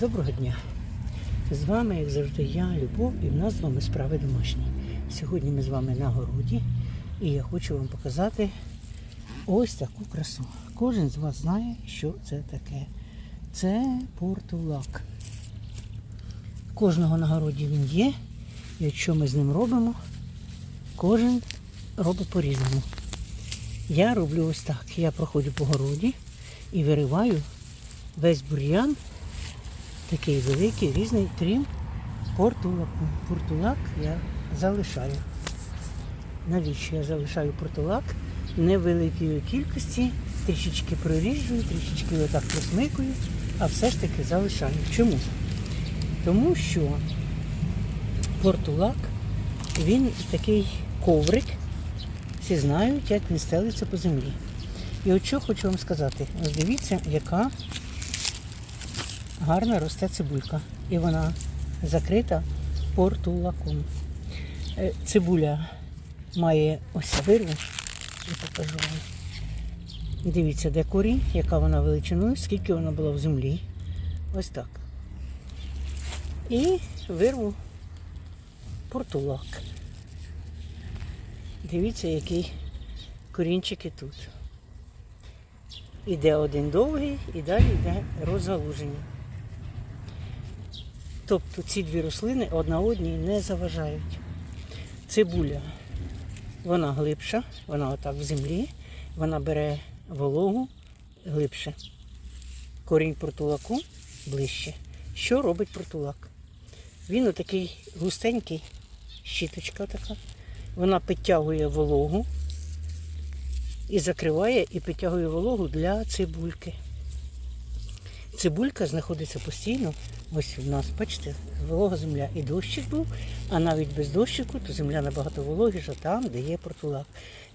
Доброго дня! З вами, як завжди, я, Любов, і в нас з вами справи домашні. Сьогодні ми з вами на городі, і я хочу вам показати ось таку красу. Кожен з вас знає, що це таке. Це портулак. Кожного на городі він є, і що ми з ним робимо, кожен робить по-різному. Я роблю ось так. Я проходжу по городі і вириваю весь бур'ян такий великий, різний, крім портулаку. Портулак я залишаю. Навіщо я залишаю портулак? Невеликої кількості, трішечки проріжую, трішечки отак просмикую, а все ж таки залишаю. Чому? Тому що портулак, він такий коврик, всі знають, як він стелиться по землі. І от що хочу вам сказати, дивіться, яка гарно росте цибулька. І вона закрита портулаком. Е, Цибуля має ось вирву, я покажу вам. Дивіться, де корінь, яка вона величиною, скільки вона була в землі. Ось так. І вирву портулак. Дивіться, який корінчики тут. Іде один довгий і далі йде розгалуження. Тобто ці дві рослини одна одній не заважають. Цибуля, вона глибша, вона отак в землі, вона бере вологу глибше. Корінь портулаку ближче. Що робить портулак? Він отакий густенький, щіточка така. Вона підтягує вологу і закриває і підтягує вологу для цибульки. Цибулька знаходиться постійно. Ось у нас, бачите, волога земля і дощик був, а навіть без дощику, то земля набагато вологіша там, де є портулак.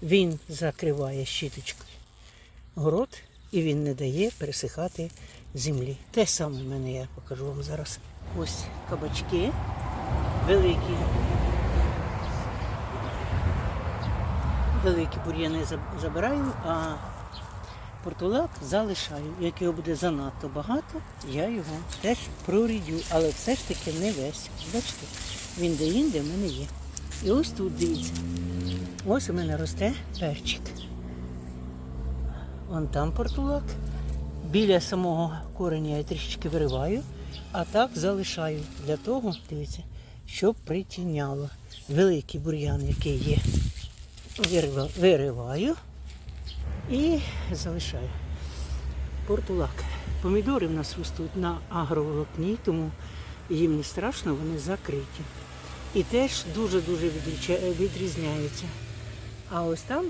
Він закриває щіточкою город і він не дає пересихати землі. Те саме в мене я покажу вам зараз. Ось кабачки великі. Великі бур'яни заб- забираю, а портулак залишаю. Як його буде занадто багато, я його теж прорідю, але все ж таки не весь. Бачите, він де-інде в мене є. І ось тут дивіться. Ось у мене росте перчик. Вон там портулак. Біля самого кореня я трішечки вириваю, а так залишаю для того, дивіться, щоб притіняло. Великий бур'ян, який є. Вириваю і залишаю. Портулак. Помідори в нас ростуть на агроволокні, тому їм не страшно, вони закриті. І теж дуже-дуже відрізняються. А ось там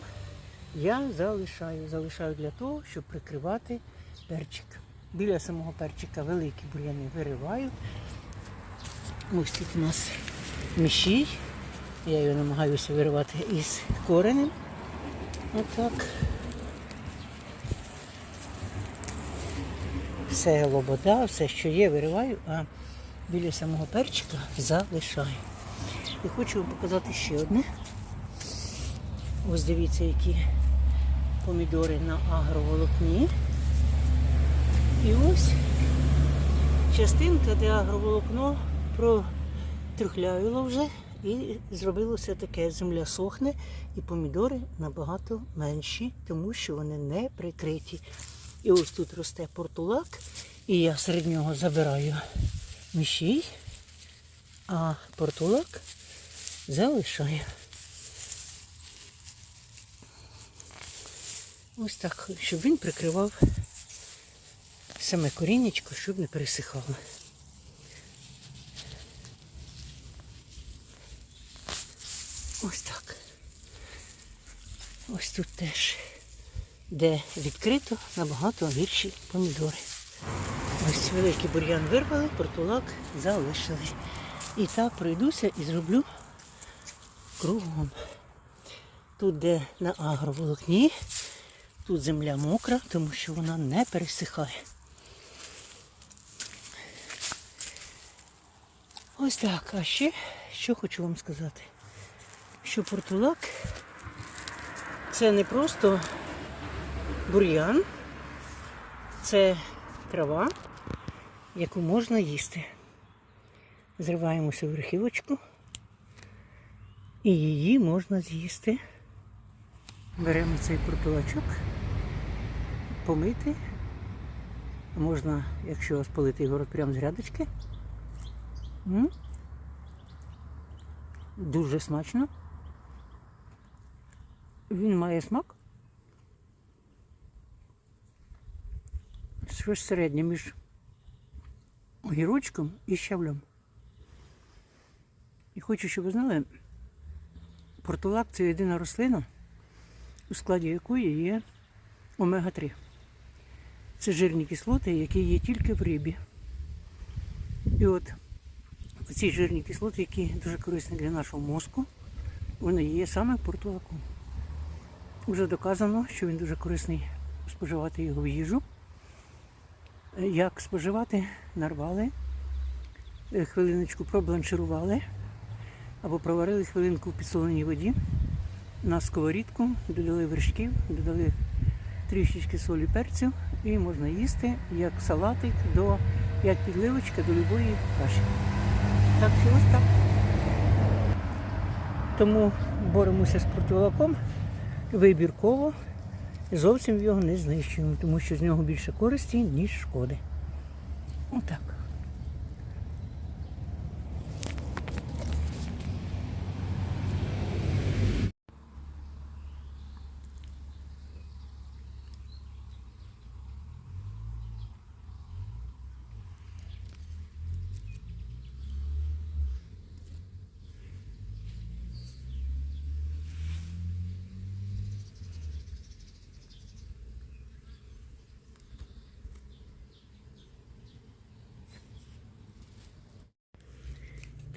я залишаю. Залишаю для того, щоб прикривати перчик. Біля самого перчика великі бур'яни вириваю. Ось тут у нас мішій. Я його намагаюся виривати із коренем. Отак. Все лобода, все, що є, вириваю, а біля самого перчика залишаю. І хочу вам показати ще одне. Ось дивіться, які помідори на агроволокні. І ось частинка, де агроволокно протрухлявило вже і зробилося таке, земля сохне, і помідори набагато менші, тому що вони не прикриті. І ось тут росте портулак, і я серед нього забираю мішій, а портулак залишаю. Ось так, щоб він прикривав саме корінечко, щоб не пересихало. Ось так. Ось тут теж, де відкрито, набагато гірші помідори. Ось великий бур'ян вирвали, портулак залишили. І так пройдуся і зроблю кругом. Тут, де на агроволокні, тут земля мокра, тому що вона не пересихає. Ось так. А ще що хочу вам сказати, що портулак це не просто бур'ян, це трава, яку можна їсти. Зриваємося в верхівочку. І її можна з'їсти. Беремо цей портулачок, помити. Можна, якщо спалити його прямо з грядочки. Дуже смачно. Він має смак. Щось середнє між огірочком і щавлем. І хочу, щоб ви знали, портулак це єдина рослина, у складі якої є омега-3. Це жирні кислоти, які є тільки в рибі. І от ці жирні кислоти, які дуже корисні для нашого мозку, вони є саме в портулаку. Вже доказано, що він дуже корисний споживати його в їжу. Як споживати, нарвали, е, хвилиночку пробланширували. Або проварили хвилинку в підсоленій воді на сковорідку, додали вершків, додали трішечки солі перцю і можна їсти як салатик, до, як підливочка до любої каші. Так що ось так. Тому боремося з противаком вибірково, зовсім його не знищуємо, тому що з нього більше користі, ніж шкоди. Отак.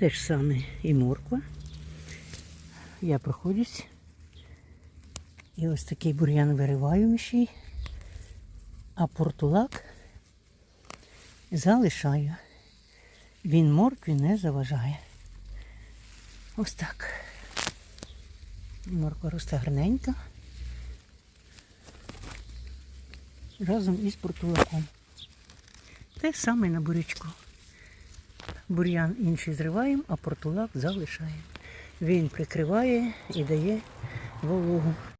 Те ж саме і морква. Я проходжусь. І ось такий бур'ян вириваю міші, а портулак залишаю. Він моркві не заважає. Ось так. Морква росте гарненька. Разом із портулаком. Те саме на бурячку. Бур'ян інший зриваємо, а портулак залишаємо. Він прикриває і дає вологу.